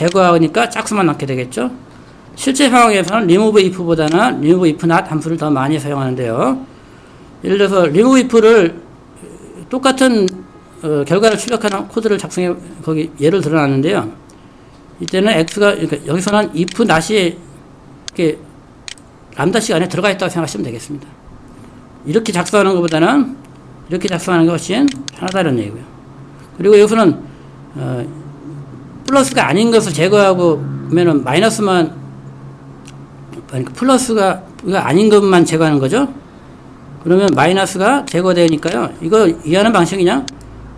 제거하니까 짝수만 남게 되겠죠. 실제 상황에서는 remove if보다는 remove if not 함수를 더 많이 사용하는데요. 예를 들어서 remove if를 똑같은 어, 결과를 출력하는 코드를 작성해 거기 예를 들어놨는데요. 이때는 x가 그러니까 여기서는 if not이 이렇게 람다식 안에 들어가 있다고 생각하시면 되겠습니다. 이렇게 작성하는 것보다는 이렇게 작성하는 게 훨씬 편하다는 얘기고요. 그리고 여기서는 어, 플러스가 아닌 것을 제거하고 그러면은 마이너스만 그러니까 플러스가 아닌 것만 제거하는 거죠. 그러면 마이너스가 제거되니까요. 이거 이해하는 방식이 그냥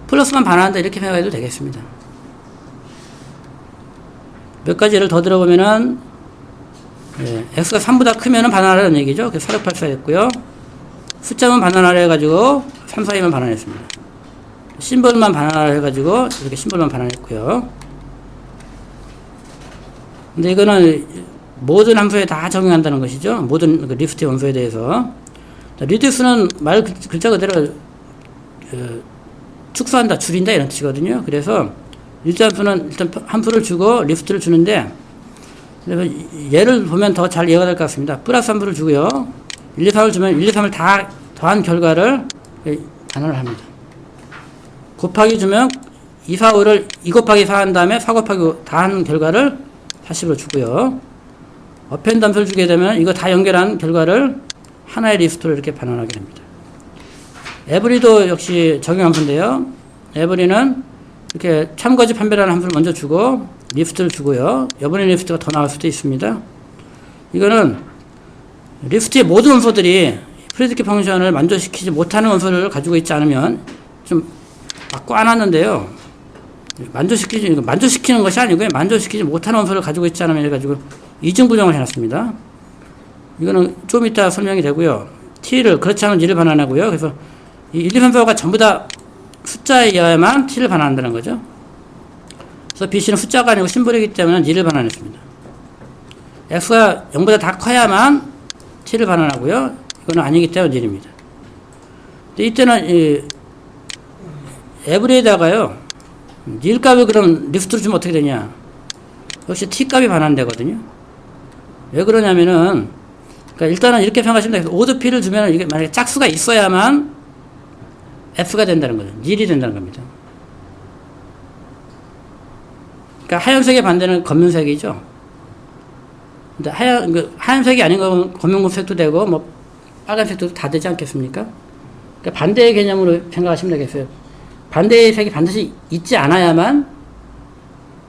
플러스만 반환한다 이렇게 생각해도 되겠습니다. 몇 가지 예를 더 들어보면은 예, x가 3보다 크면은 반환하라는 얘기죠. 그래서 484 했고요. 숫자만 반환하라 해가지고 3, 4, 2만 반환했습니다. 심벌만 반환하라 해가지고 이렇게 심벌만 반환했고요. 근데 이거는 모든 함수에 다 적용한다는 것이죠. 모든 그 리스트 원소에 대해서. 리듀스는 말 글- 글자 그대로 그, 축소한다, 줄인다 이런 뜻이거든요. 그래서 일자 함수는 일단 함수를 주고 리스트를 주는데 예를 보면 더 잘 이해가 될 것 같습니다. 플러스 함수를 주고요. 1, 2, 3을 주면 1, 2, 3을 다 더한 결과를 단어를 합니다. 곱하기 주면 2, 4, 5를 2 곱하기 4 한 다음에 4 곱하기 5 다한 결과를 40으로 주고요. 어펜드 함수를 주게 되면 이거 다 연결한 결과를 하나의 리스트로 이렇게 반환하게 됩니다. 에브리도 역시 적용 함수인데요. 에브리는 이렇게 참거지 판별하는 함수를 먼저 주고 리스트를 주고요. 이번에 리스트가 더 나올 수도 있습니다. 이거는 리스트의 모든 원소들이 프리디키 펑션을 만족시키지 못하는 원소를 가지고 있지 않으면 좀 꽉안았는데요 만족시키지 만족시키는 것이 아니고요. 만족시키지 못하는 원소를 가지고 있지 않으면 해가지고 이중 부정을 해놨습니다. 이거는 좀 이따 설명이 되고요. t를 그렇지 않은 g를 반환하고요. 그래서 이 1, 2, 3, 4가 전부 다 숫자에 의하여만 t를 반환한다는 거죠. 그래서 bc는 숫자가 아니고 심볼이기 때문에 2를 반환했습니다. x가 0보다 다 커야만 t를 반환하고요. 이거는 아니기 때문에 1입니다. 근데 이때는 이 에브리에다가요. 1값을 그럼 리스트로 주면 어떻게 되냐. 역시 t값이 반환되거든요. 왜 그러냐면은 그러니까 일단은 이렇게 생각하시면 돼요. 오드 p를 주면 이게 만약에 짝수가 있어야만 f가 된다는 거죠. 1이 된다는 겁니다. 그러니까 하얀색의 반대는 검은색이죠. 근데 하얀 그 하얀색이 아닌 건 검은색도 되고 뭐 빨간색도 다 되지 않겠습니까? 그러니까 반대의 개념으로 생각하시면 되겠어요. 반대의 색이 반드시 있지 않아야만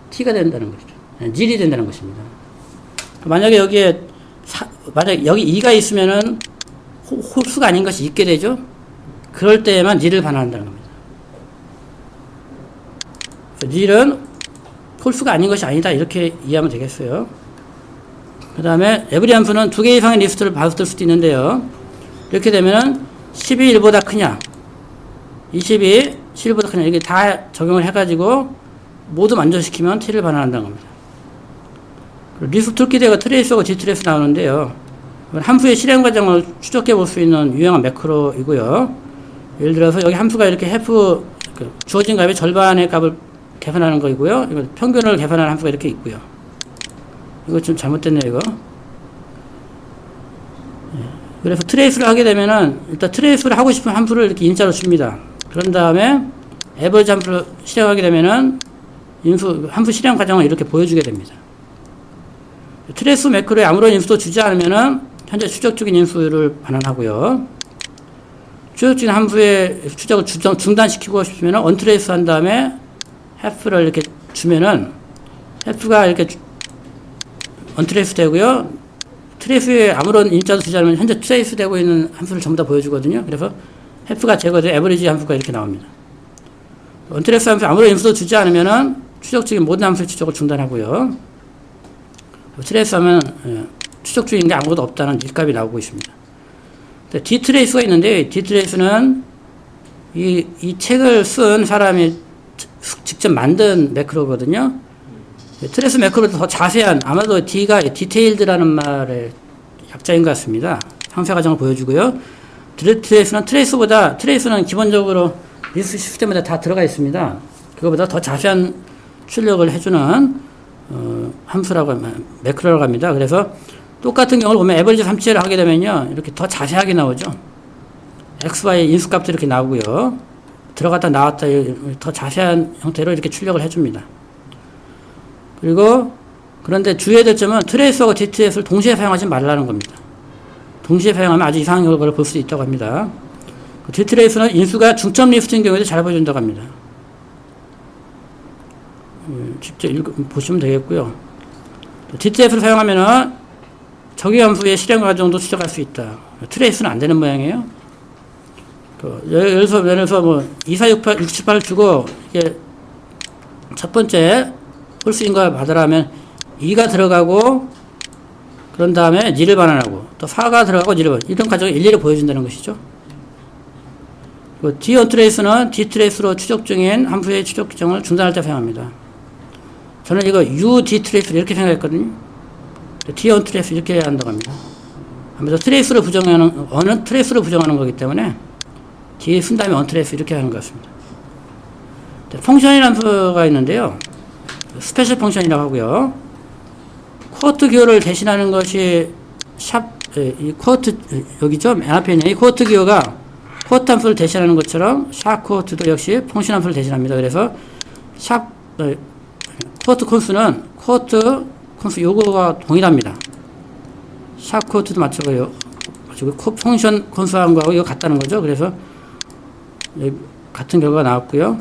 t가 된다는 것이죠. 1이 된다는 것입니다. 만약에 여기에 사, 만약 여기 2가 있으면은 호, 홀수가 아닌 것이 있게 되죠. 그럴 때에만 1을 반환한다는 겁니다. 1은 홀수가 아닌 것이 아니다 이렇게 이해하면 되겠어요. 그 다음에 에브리 함수는 두 개 이상의 리스트를 받을 수도 있는데요. 이렇게 되면은 10이 1보다 크냐 20 이 11보다 크냐 이게 다 적용을 해가지고 모두 만족시키면 t를 반환한다는 겁니다. 리스트 기대가 트레이스하고 G트레이스 나오는데요. 함수의 실행 과정을 추적해 볼 수 있는 유용한 매크로이고요. 예를 들어서 여기 함수가 이렇게 해프 그 주어진 값의 절반의 값을 계산하는 거이고요. 이거 평균을 계산하는 함수가 이렇게 있고요. 이거 좀 잘못됐네요, 이거. 예. 그래서 트레이스를 하게 되면은 일단 트레이스를 하고 싶은 함수를 이렇게 인자로 줍니다. 그런 다음에 에버리지 실행하게 되면은 인수 함수 실행 과정을 이렇게 보여주게 됩니다. 트레이스 매크로에 아무런 인수도 주지 않으면은 현재 추적 중인 인수를 반환하고요. 추적 중인 함수의 추적을 중단시키고 싶으면 언트레이스 한 다음에 hef를 이렇게 주면은 hef가 이렇게 언트레이스 되고요. 트레이스에 아무런 인자도 주지 않으면 현재 트레이스 되고 있는 함수를 전부 다 보여주거든요. 그래서 hef가 제거돼 에버리지 함수가 이렇게 나옵니다. 언트레이스 함수 아무런 인수도 주지 않으면은 추적 중인 모든 함수의 추적을 중단하고요. 트레이스 하면 예, 추적 중인 게 아무것도 없다는 일값이 나오고 있습니다. 디트레이스가 있는데 디트레이스는 이, 이 책을 쓴 사람이 직접 만든 매크로거든요. 트레이스 매크로도 더 자세한 아마도 D가 디테일드라는 말의 약자인 것 같습니다. 상세 과정을 보여주고요. 트레이스는 트레이스보다 트레이스는 기본적으로 리스트 시스템마다 다 들어가 있습니다. 그거보다 더 자세한 출력을 해주는 어, 함수라고 매크로라고 합니다. 그래서 똑같은 경우를 보면 에버리지 삼치를 하게 되면요. 이렇게 더 자세하게 나오죠. x, y 인수값도 이렇게 나오고요. 들어갔다 나왔다 더 자세한 형태로 이렇게 출력을 해줍니다. 그리고 그런데 주의해야 될 점은 트레이스하고 DTS를 동시에 사용하지 말라는 겁니다. 동시에 사용하면 아주 이상한 결과를 볼 수 있다고 합니다. 그 디트레이스는 인수가 중점 리스트인 경우에도 잘 보여준다고 합니다. 음, 직접 읽, 보시면 되겠고요. DTS를 사용하면은 정의함수의 실행 과정도 추적할 수 있다. 트레이스는 안 되는 모양이에요. 그, 예를 들어서, 뭐, 2468, 678을 주고, 이게 첫 번째 홀수인가 받으라면 2가 들어가고, 그런 다음에 니를 반환하고, 또 4가 들어가고 니를 반환. 이런 과정을 일일이 보여준다는 것이죠. 그 D 언트레이스는 D 트레이스로 추적 중인 함수의 추적 규정을 중단할 때 사용합니다. 저는 이거 U D 트레이스를 이렇게 생각했거든요. D 언트레이스 이렇게 해야 한다고 합니다. 하면서 트레이스를 부정하는, 어느 트레이스를 부정하는 거기 때문에 뒤에 쓴 다음에 언트레이스 이렇게 하는 것 같습니다. 펑션이라는 수가 있는데요. 스페셜 펑션이라고 하고요. 쿼트 기호를 대신하는 것이 샵, 에, 이 쿼트, 여기죠? 맨 앞에 있는 이 쿼트 기호가 쿼트 함수를 대신하는 것처럼 샵 쿼트도 역시 펑션 함수를 대신합니다. 그래서 샵, 에, 쿼트 콘수는 쿼트 콘수 요거가 동일합니다. 샵 쿼트도 맞춰고요. 가지고 펑션 콘수한 거하고 이거 같다는 거죠. 그래서 같은 결과가 나왔고요.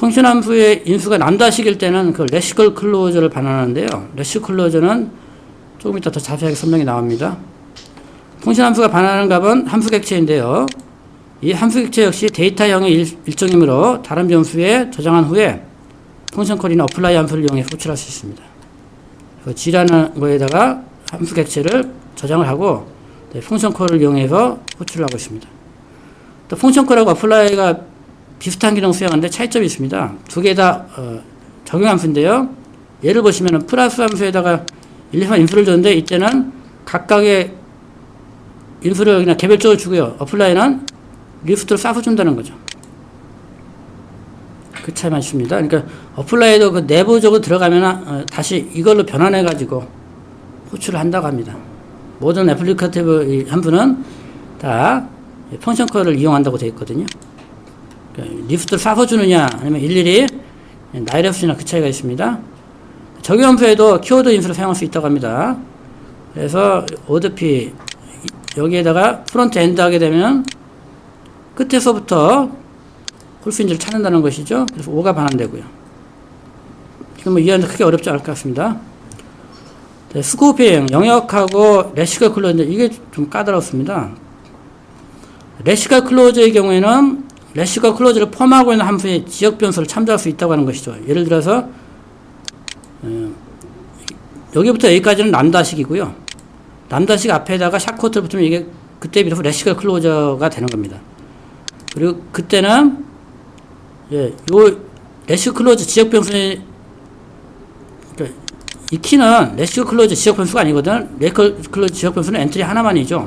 펑션 함수의 인수가 남다식일 때는 그 레시컬 클로저를 반환하는데요. 레시컬 클로저는 조금 이따 더 자세하게 설명이 나옵니다. 펑션 함수가 반환하는 값은 함수 객체인데요. 이 함수 객체 역시 데이터형의 일, 일종이므로 다른 변수에 저장한 후에 컬이나 어플라이 함수를 이용해 호출할 수 있습니다. 그 G라는 거에다가 함수 객체를 저장을 하고 네, 펑션 컬을 이용해서 호출을 하고 있습니다. 또 펑션 컬하고 어플라이가 비슷한 기능 수행하는데 차이점이 있습니다. 두 개다 어, 적용 함수인데요. 예를 보시면 플러스 함수에다가 1, 2, 3 인수를 줬는데 이때는 각각의 인수를 그냥 개별적으로 주고요. 어플라이는 리스트를 싸서 준다는 거죠. 그 차이만 있습니다. 그러니까 어플라이도 그 내부적으로 들어가면 어, 다시 이걸로 변환해 가지고 호출을 한다고 합니다. 모든 애플리케이티브 함수는 다 펑션 컬을 이용한다고 되어 있거든요. 그러니까 리스트를 싸서 주느냐 아니면 일일이 나이레스나 그 차이가 있습니다. 적용 함수에도 키워드 인수를 사용할 수 있다고 합니다. 그래서 오드피 여기에다가 프론트 엔드 하게 되면 끝에서부터 홀수인지를 찾는다는 것이죠. 그래서 5가 반환되고요. 지금 뭐 이해하는데 크게 어렵지 않을 것 같습니다. 네, 스코핑, 영역하고 레시컬 클로즈, 이게 좀 까다롭습니다. 레시컬 클로즈의 경우에는 레시컬 클로즈를 포함하고 있는 함수의 지역 변수를 참조할 수 있다고 하는 것이죠. 예를 들어서, 어, 여기부터 여기까지는 람다식이고요. 람다식 앞에다가 샤코트를 붙으면 이게 그때 비로소 레시컬 클로저가 되는 겁니다. 그리고 그때는 예, 요 레시컬 클로즈 지역 변수의 그러니까 이 키는 레시컬 클로즈 지역 변수가 아니거든. 레시컬 클로즈 지역 변수는 엔트리 하나만이죠.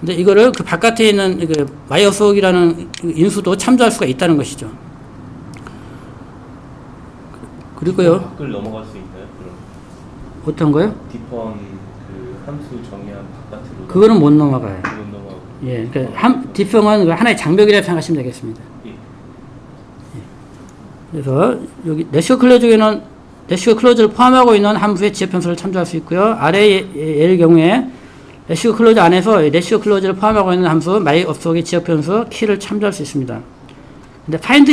근데 이거를 그 바깥에 있는 그 마이어속이라는 인수도 참조할 수가 있다는 것이죠. 그리고요. 밖을 넘어갈 수 있나요? 그럼 어떤 거요? 디펀 그 함수 정의한 바깥으로 그거는 못 넘어가요. 못 넘어가고 예, 그러니까 함, 디펑은 하나의 장벽이라고 생각하시면 되겠습니다. 예. 그래서 여기 레시오 클로즈에는 레시오 클로즈를 포함하고 있는 함수의 지역 변수를 참조할 수 있고요. 아래 예의 경우에 레시오 클로즈 안에서 레시오 클로즈를 포함하고 있는 함수 마이 업속의 지역 변수 키를 참조할 수 있습니다. 근데 파인드